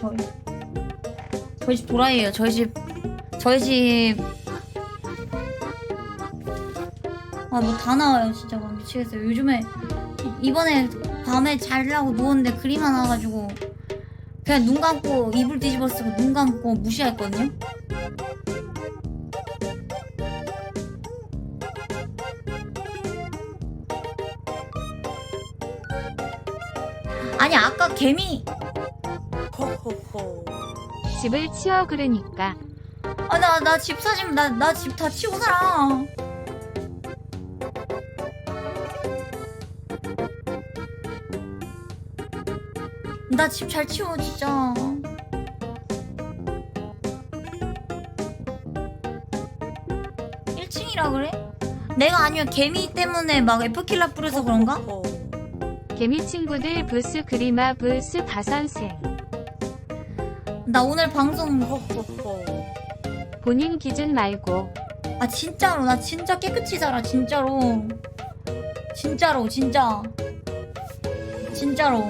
저희. 저희 집 도라이에요. 저희 집 저희 집. 아 뭐 다 나와요 진짜 막 미치겠어요. 요즘에 이- 이번에 밤에 자려고 누웠는데 그림 하나 와가지고 그냥 눈 감고 이불 뒤집어 쓰고 눈 감고 무시했거든요. 아니 아까 개미 호호호. 집을 치워 그러니까 아 나 나 집 사진 나 나 집 다 치고 살아. 나 집 잘 치워 진짜. 일층이라 그래? 내가 아니면 개미 때문에 막 에프킬라 뿌려서 그런가? 개미 친구들 부스 그리마 부스 바선생 나 오늘 방송. 본인 기준 말고. 아 진짜로. 나 진짜 깨끗이 살아 진짜로. 진짜로 진짜. 진짜로.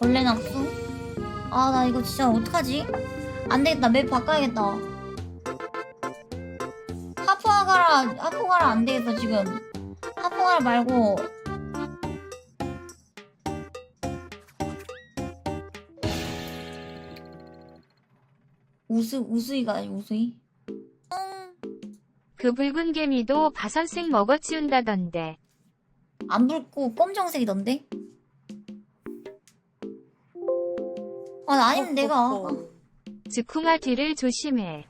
벌레 낙수? 아 나 이거 진짜 어떡하지? 안 되겠다. 맵 바꿔야겠다 하프아가라 하프아가라 안 되겠어 지금 하프아가라 말고 우스 우스이가 아니 우스이? 그 붉은 개미도 바선생 먹어치운다던데 안 붉고 검정색이던데? 아나 아니면 내가 호호호. 즉쿵아 뒤를 조심해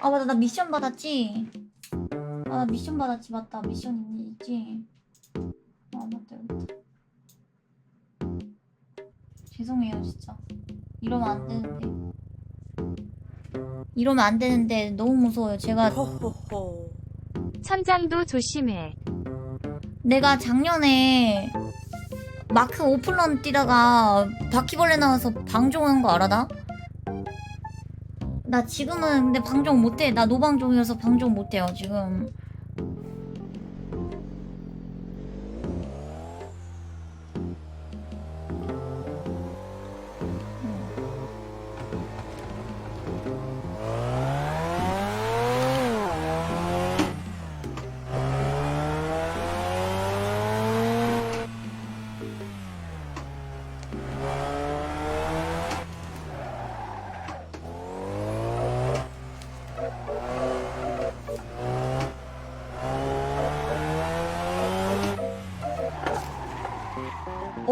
아 맞다 나 미션 받았지? 아나 미션 받았지. 맞다. 미션 있지. 아 맞다. 여기 있다. 죄송해요 진짜. 이러면 안 되는데. 이러면 안 되는데 너무 무서워요. 제가 호호호. 천장도 조심해. 내가 작년에 마크 오픈런 뛰다가 바퀴벌레 나와서 방종한 거 알아 나? 나 지금은 근데 방종 못해. 나 노방종이어서 방종 못해요 지금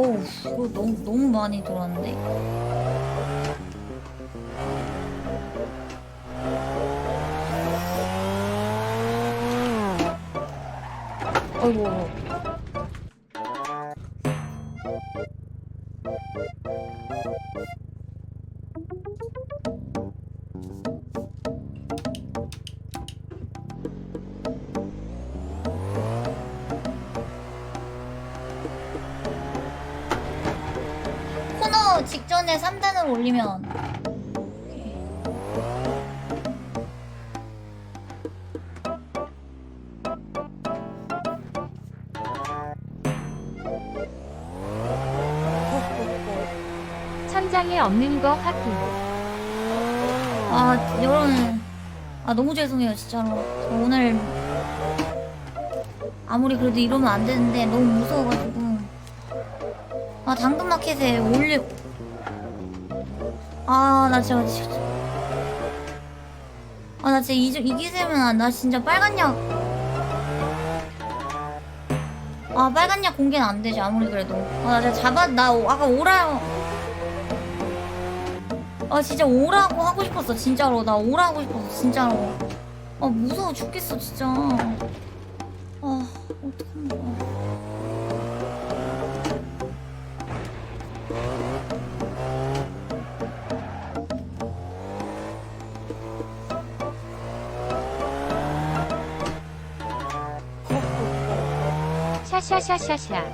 어우 이거 너무, 너무 많이 돌았는데 3단을 올리면. 천장에 없는 거 확인 아 여러분 아 너무 죄송해요 진짜로 저 오늘 아무리 그래도 이러면 안 되는데 너무 무서워가지고 아 당근마켓에 올리 아 나 진짜 아 나 진짜 이, 이 기세면 나 진짜 빨간 약. 아 빨간 약 공개는 안 되지 아무리 그래도. 아 나 진짜 잡아 나 오- 아까 오라 아 진짜 오라고 하고 싶었어 진짜로. 나 오라 하고 싶었어 진짜로. 아 무서워 죽겠어 진짜 샤샤샤샤샤.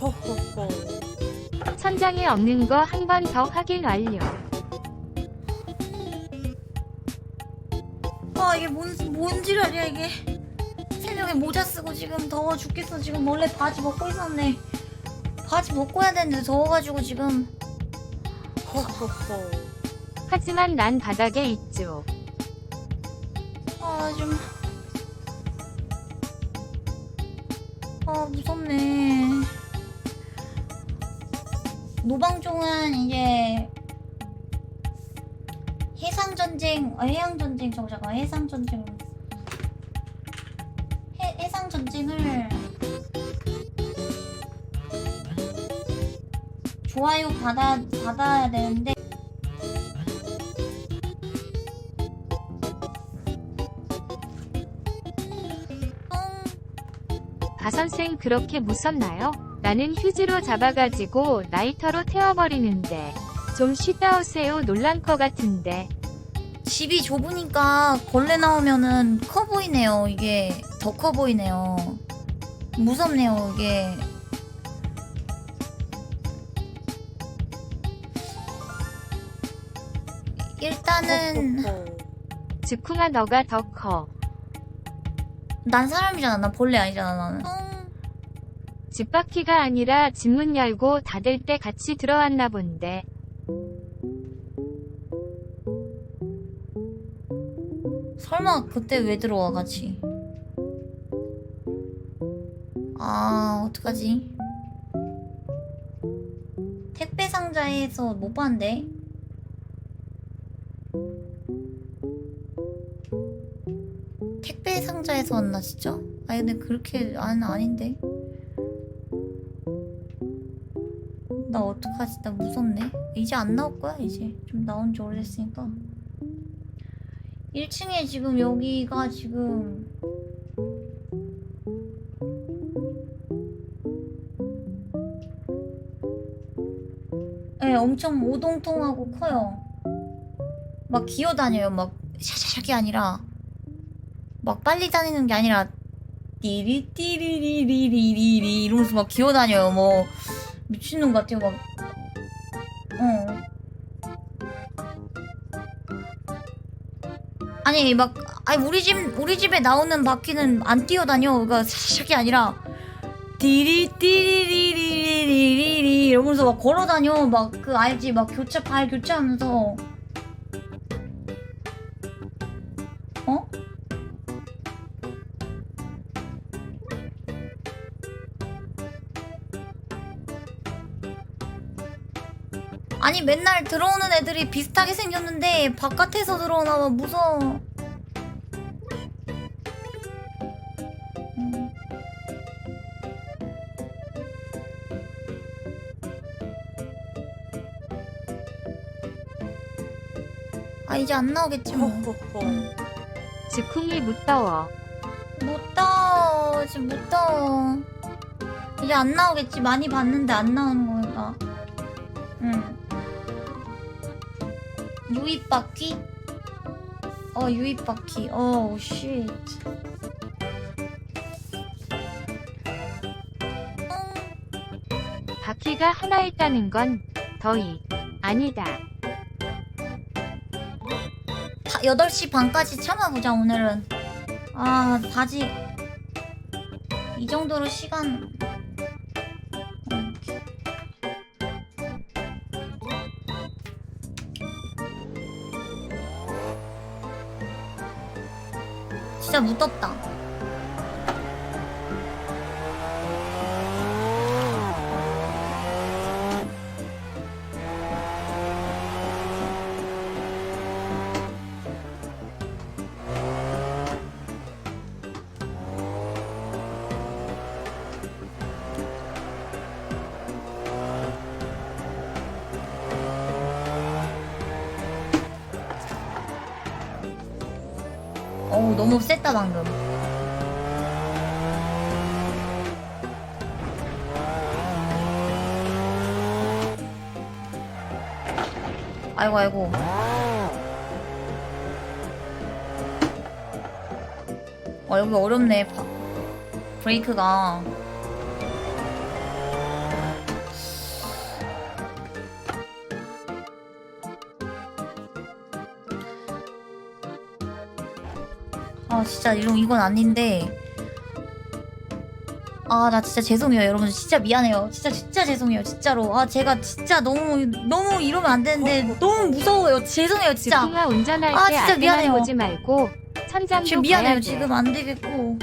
호호호. 천장에 없는 거 한 번 더 확인 완료. 뭔, 뭔 지랄이야 이게? 새벽에 모자 쓰고 지금 더워 죽겠어. 지금 원래 바지 벗고 있었네. 바지 벗고 해야 되는데 더워가지고 지금. 호호호. 하지만 난 바닥에 있죠. 아 좀... 아 무섭네. 노방종은 이제 해상 전쟁 아, 해양 전쟁 저거 잠깐 해상 전쟁. 해상 전쟁을 좋아요 받아, 받아야 되는데 음, 바선생 그렇게 무섭나요? 나는 휴지로 잡아가지고 라이터로 태워버리는데. 좀 쉬다 오세요 놀란 거 같은데. 집이 좁으니까 벌레 나오면은 커 보이네요. 이게 더 커 보이네요. 무섭네요. 이게 일단은. 즉쿵아 너가 더 커. 난 사람이잖아. 난 벌레 아니잖아. 나는. 집 바퀴가 아니라 집 문 열고 닫을 때 같이 들어왔나 본데. 설마 그때 왜 들어와 같이? 아 어떡하지? 택배 상자에서 못 봤는데. 택배 상자에서 왔나 진짜? 아니 근데 그렇게 안 아닌데. 나 어떡하지? 나 무섭네. 이제 안 나올 거야 이제 좀 나온 지 오래됐으니까. 1층에 지금 여기가 지금 네, 엄청 오동통하고 커요. 막 기어다녀요. 막 샤샤샥이 아니라 막 빨리 다니는 게 아니라 띠리띠리리리리리리 이러면서 막 기어다녀요. 뭐 미친놈 같아요. 막 어. 아니 막 아니 우리 집 우리 집에 나오는 바퀴는 안 뛰어다녀. 그러니까 샤샥이 아니라 디리띠리리리리리리 이러면서 막 걸어다녀. 막 그 알지? 막 교체 발 교체하면서 아니 맨날 들어오는 애들이 비슷하게 생겼는데 바깥에서 들어오나 봐 무서워. 음. 아 이제 안 나오겠지 뭐. 호호호. 즉쿵이 무더워. 못 떠. 지금 못 떠. 이제 안 나오겠지. 많이 봤는데 안 나오는 거 바퀴? 어, 유입 바퀴. 어, 쉣. 바퀴가 하나 있다는 건 더이 아니다. 8시 반까지 참아보자, 오늘은. 아, 바지. 이 정도로 시간. 진짜 무덥다. 너무 셌다, 방금. 아이고, 아이고. 어, 여기 어렵네. 바- 브레이크가. 아 진짜 이런 이건 아닌데. 아 나 진짜 죄송해요 여러분. 진짜 미안해요. 진짜 진짜 죄송해요 진짜로. 아 제가 진짜 너무 너무 이러면 안 되는데 너무 무서워요. 죄송해요 진짜. 아, 때 진짜 미안해요. 보지 말고 천장도 지금 미안해요. 돼. 지금 안 되겠고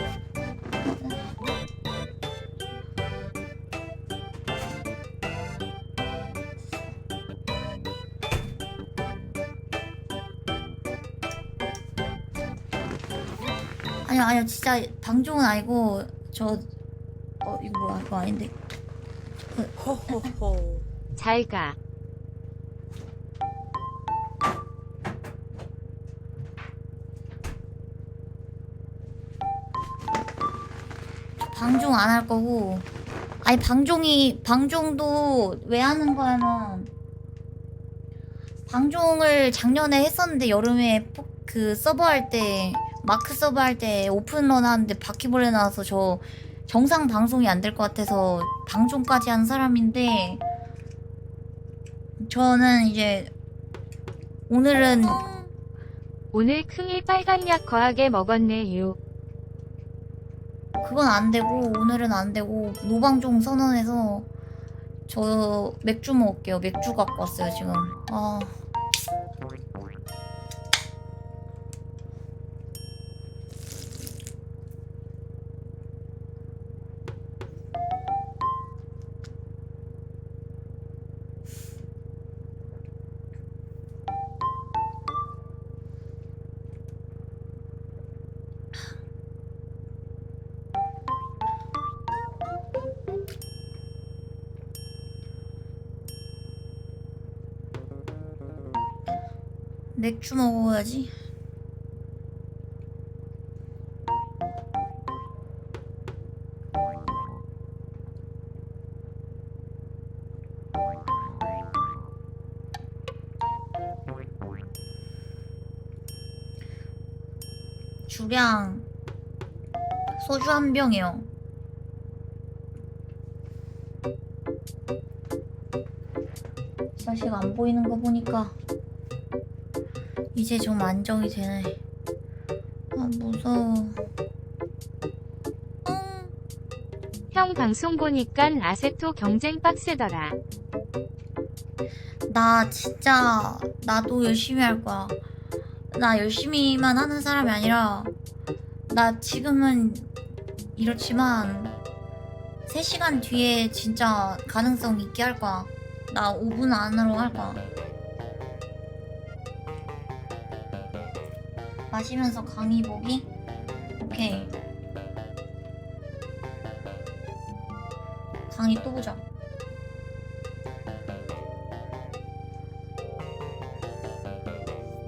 아니요 진짜 방종은 아니고 저 어 이거 뭐야 이거 아닌데 호호호. 잘 가. 방종 안 할 거고 아니 방종이 방종도 왜 하는 거냐면 방종을 작년에 했었는데 여름에 포- 그 서버 할때 마크 서버 할때 오픈런 하는데 바퀴벌레 나와서 저 정상 방송이 안 될 것 같아서 방종까지 한 사람인데 저는 이제 오늘은 오늘 킁이 빨간 약 거하게 먹었네 유. 그건 안 되고 오늘은 안 되고 노방종 선언해서 저 맥주 먹을게요. 맥주 갖고 왔어요 지금. 아 맥주 먹어야지. 주량 소주 한 병이요. 자식 안 보이는 거 보니까 이제 좀 안정이 되네. 아 무서워. 응. 형 방송 보니깐 아세토 경쟁 빡세더라. 나 진짜 나도 열심히 할 거야. 나 열심히만 하는 사람이 아니라 나 지금은 이렇지만 3시간 뒤에 진짜 가능성 있게 할 거야. 나 5분 안으로 할 거야. 마시면서 강의 보기? 오케이. 강의 또 보자.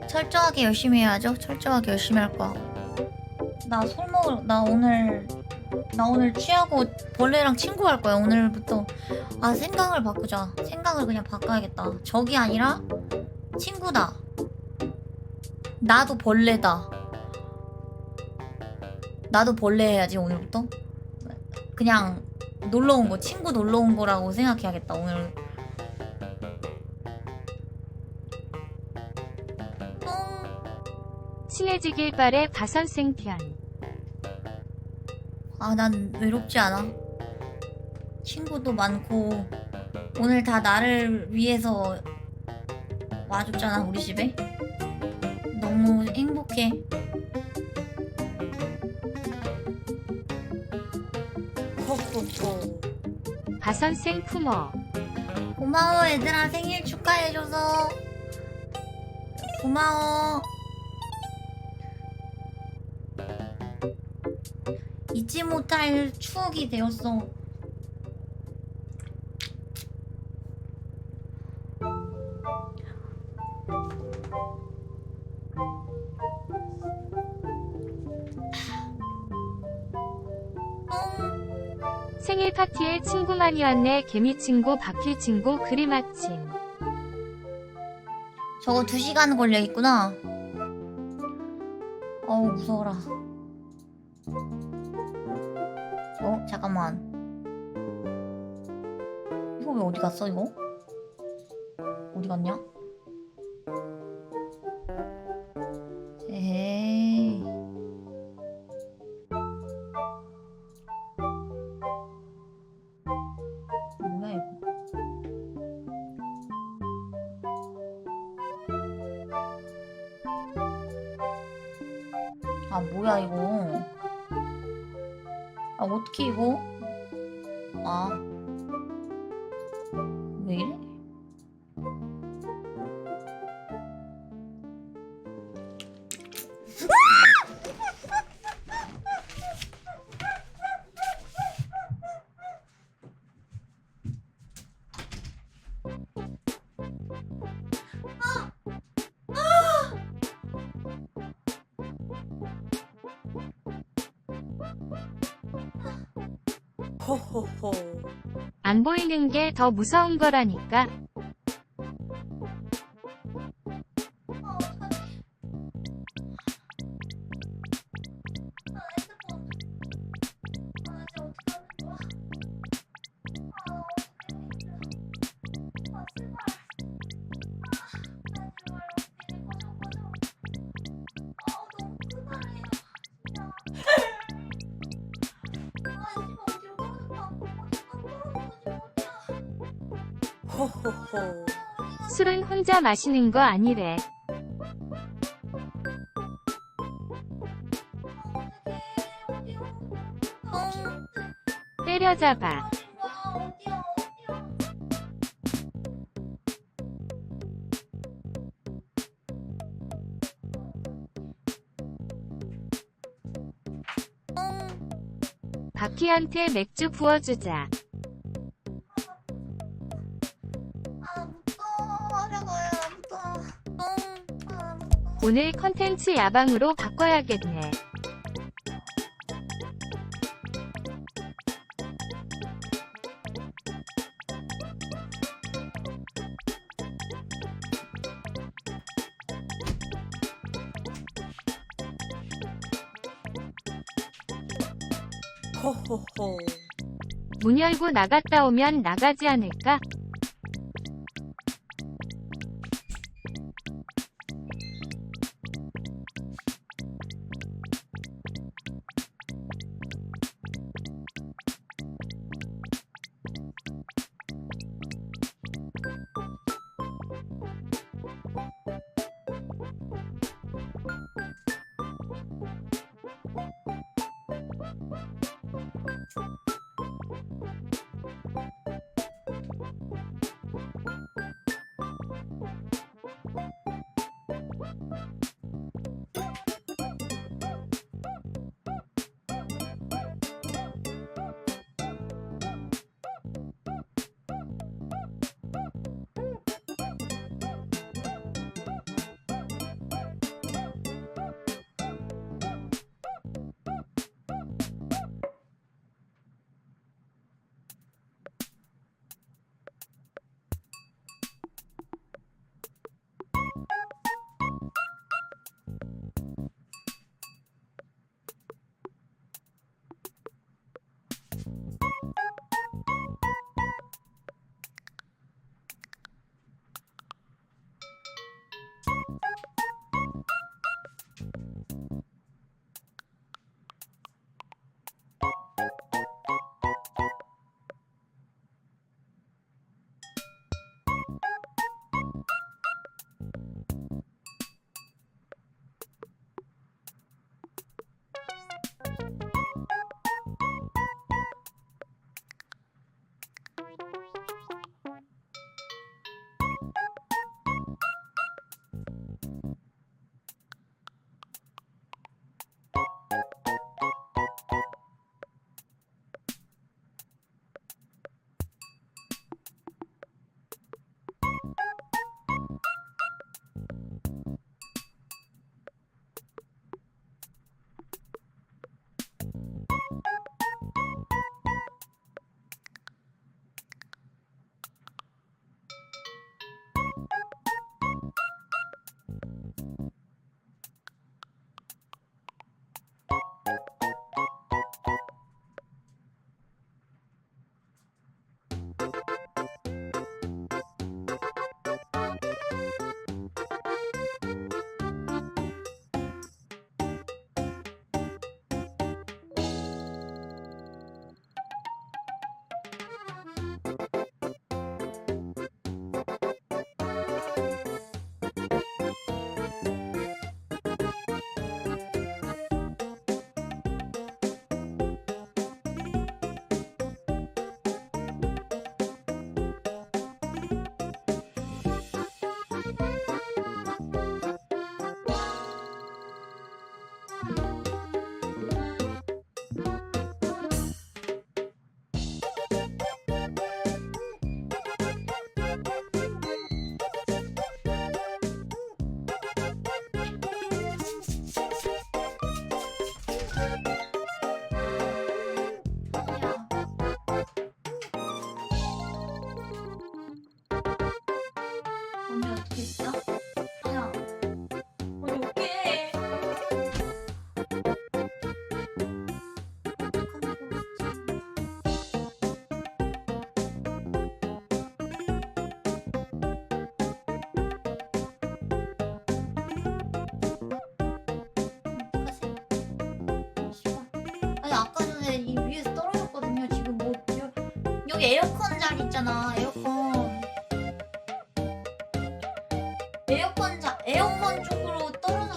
철저하게 열심히 해야죠. 철저하게 열심히 할 거야. 나 술 먹을 나 오늘 나 오늘 취하고 벌레랑 친구할 거야. 오늘부터 아 생각을 바꾸자. 생각을 그냥 바꿔야겠다. 적이 아니라 친구다. 나도 벌레다. 나도 벌레 해야지 오늘부터. 그냥 놀러 온 거, 친구 놀러 온 거라고 생각해야겠다 오늘. 똥. 친해지길 바래 바선생 편. 아, 난 외롭지 않아. 친구도 많고, 오늘 다 나를 위해서 와줬잖아, 우리 집에. 너무 행복해. 호호호. 바선생 품어. 고마워, 얘들아. 생일 축하해줘서. 고마워. 잊지 못할 추억이 되었어. 많이 왔네. 개미 친구, 바퀴 친구, 그림 아침. 저거 2시간 걸려 있구나. 어우, 무서워라. 어, 잠깐만. 이거 왜 어디 갔어, 이거? 어디 갔냐? 호호호. 안 보이는 게 더 무서운 거라니까. 마시는 거 아니래. 때려잡아. 바퀴한테 맥주 부어주자. 오늘 컨텐츠 야방으로 바꿔야겠네. 호호호. 문 열고 나갔다 오면 나가지 않을까?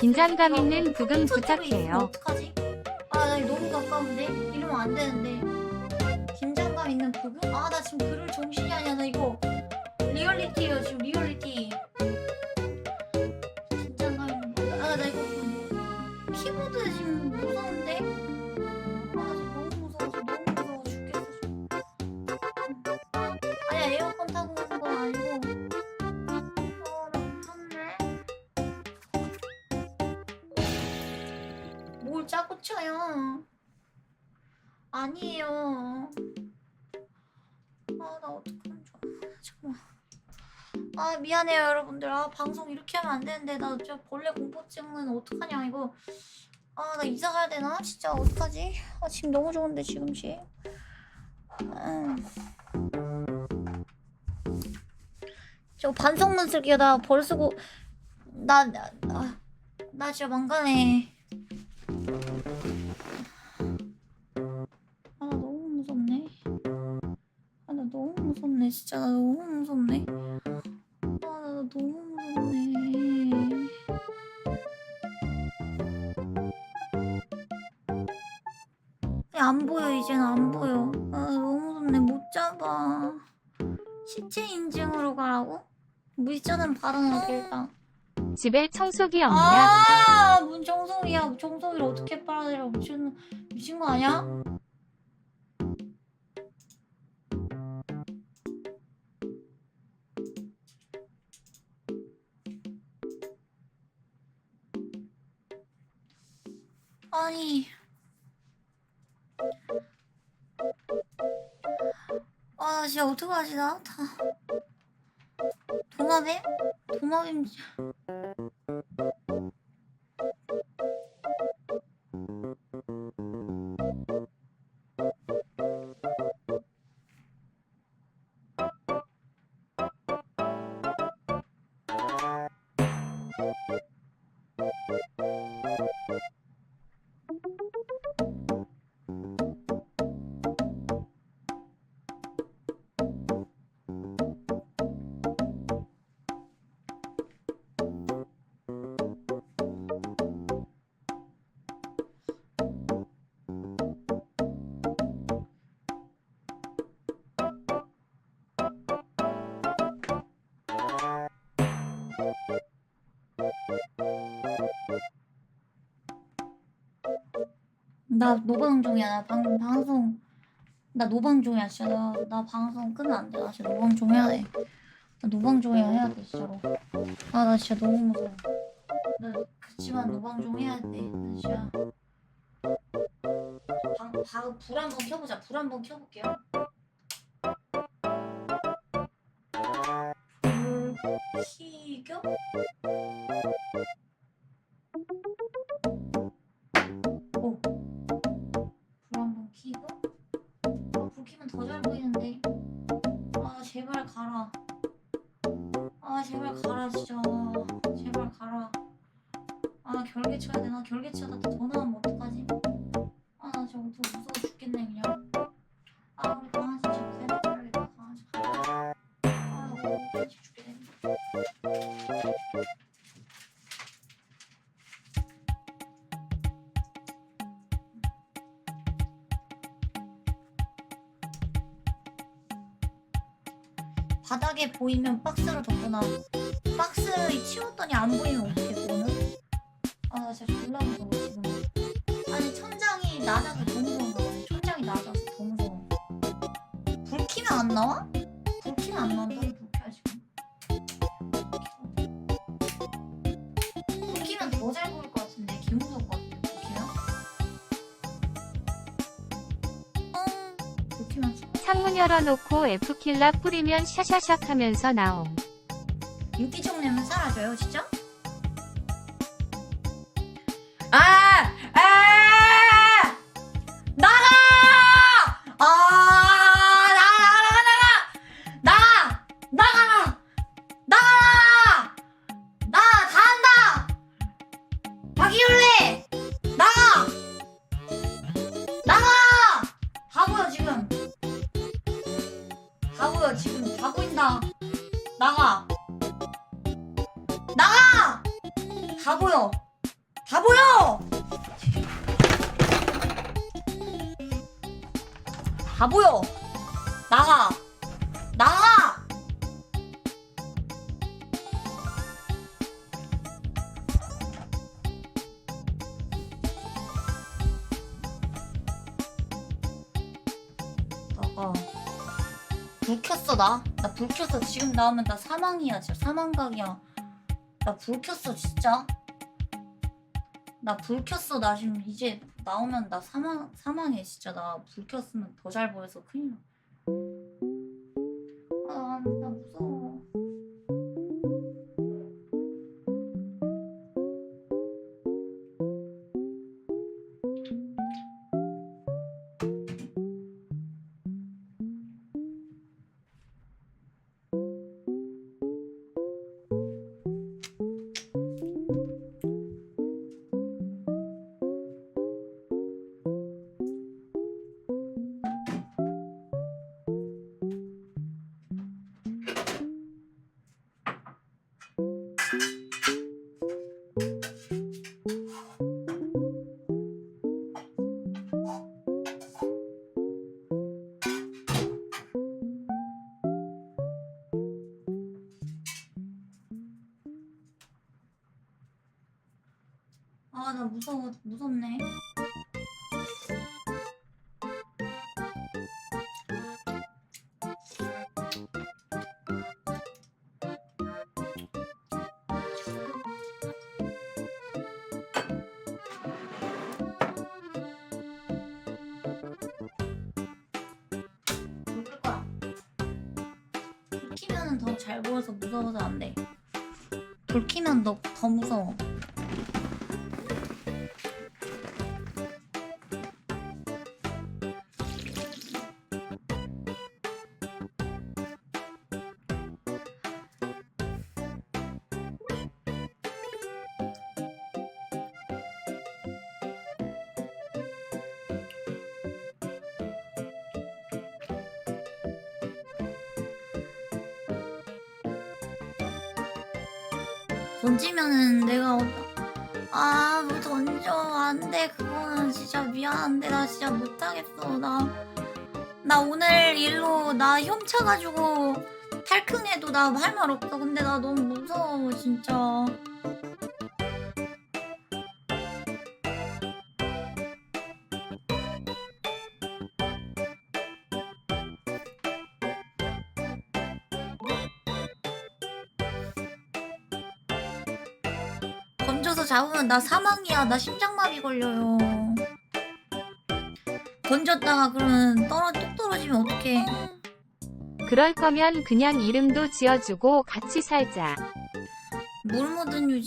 긴장감 있는 부금 부탁해요. 어떡하지? 아, 나 너무 가까운데 이러면 안 되는데. 긴장감 있는 부분? 아, 나 지금 글을 정신이 아니야. 나 이거 미안해요, 여러분들. 아, 방송 이렇게 하면 안 되는데. 나 진짜 벌레 공포증은 어떡하냐, 이거. 아, 나 이사 가야 되나? 진짜 어떡하지? 아, 지금 너무 좋은데, 지금 씨. 음. 저 반성문 쓸게요. 나 벌 쓰고. 나, 나, 나, 나 진짜 망가네. 아, 나 너무 무섭네. 아, 나 너무 무섭네. 진짜 나 너무 무섭네. 안 보여, 이제는 안 보여. 아, 너무 무섭네. 못 잡아. 시체 인증으로 가라고? 물자는 받아놓을게, 일단. 집에 청소기 없냐? 아, 문 청소기야. 청소기를 어떻게 빨아들여? 미친, 미친 거 아니야? 아니. 진짜 어떡하지, 나? 다. 도마뱀? 도마뱀. 나 노방 중이야. 나 방, 방송 나 노방 중이야. 진짜 나, 나 방송 끄면 안 돼. 나 진짜 노방 중 해야 돼. 나 노방 중이야 해야 돼 진짜로. 아 나 진짜 너무 무서워. 나 그치만 노방 중 해야 돼. 나 진짜. 방, 방, 불 한번 켜보자. 불 한번 켜볼게요. 바닥에 보이면 박스로 덮거나 박스 치웠더니 안 보이면 어떡해 그거는? 아나 진짜 졸라 무서워 지금 아니 천장이 낮아서 더 무서운 거야 천장이 낮아서 더 무서워 불 켜면 안 나와? 열어놓고 F킬라 뿌리면 샤샤샥 하면서 나옴. 인기척 내면 사라져요 진짜? 아! 아! 켰어 나? 나 불 켰어. 지금 나오면 나 사망이야 진짜. 사망각이야. 나 불 켰어 진짜. 나 불 켰어. 나 지금 이제 나오면 나 사망 사망해 진짜. 나 불 켰으면 더 잘 보여서 큰일 나 무서워, 무섭네. 불끌 거야. 불 키면은 더 잘 보여서 무서워서 안 돼. 불 키면 너더 무서워. 던지면은 내가 어... 아, 뭐 던져. 안 돼. 그거는 진짜 미안한데. 나 진짜 못하겠어. 나, 나 오늘 일로 나 훔쳐가지고 탈坑해도 나 할 말 없어. 근데 나 너무 무서워, 진짜. 잡으면 나 사망이야. 나 심장마비 걸려요. 던졌다가 그러면 떨어 뚝 떨어지면 어떡해. 그럴 거면 그냥 이름도 지어주고 같이 살자. 물 묻은 유지